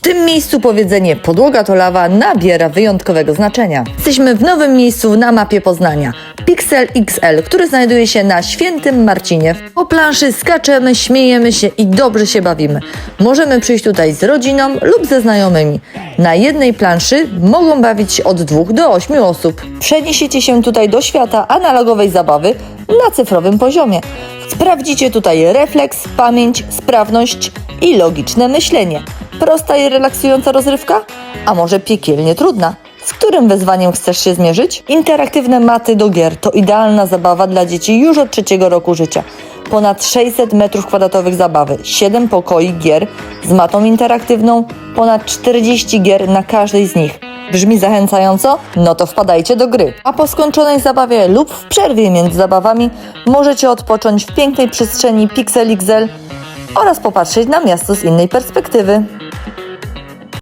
W tym miejscu powiedzenie podłoga to lawa nabiera wyjątkowego znaczenia. Jesteśmy w nowym miejscu na mapie Poznania. Pixel XL, który znajduje się na Świętym Marcinie. Po planszy skaczemy, śmiejemy się i dobrze się bawimy. Możemy przyjść tutaj z rodziną lub ze znajomymi. Na jednej planszy mogą bawić się od dwóch do ośmiu osób. Przeniesiecie się tutaj do świata analogowej zabawy na cyfrowym poziomie. Sprawdzicie tutaj refleks, pamięć, sprawność i logiczne myślenie. Prosta i relaksująca rozrywka? A może piekielnie trudna? Z którym wyzwaniem chcesz się zmierzyć? Interaktywne maty do gier to idealna zabawa dla dzieci już od trzeciego roku życia. Ponad 600 m2 zabawy, 7 pokoi gier z matą interaktywną, ponad 40 gier na każdej z nich. Brzmi zachęcająco? No to wpadajcie do gry. A po skończonej zabawie lub w przerwie między zabawami możecie odpocząć w pięknej przestrzeni Pixel XL oraz popatrzeć na miasto z innej perspektywy.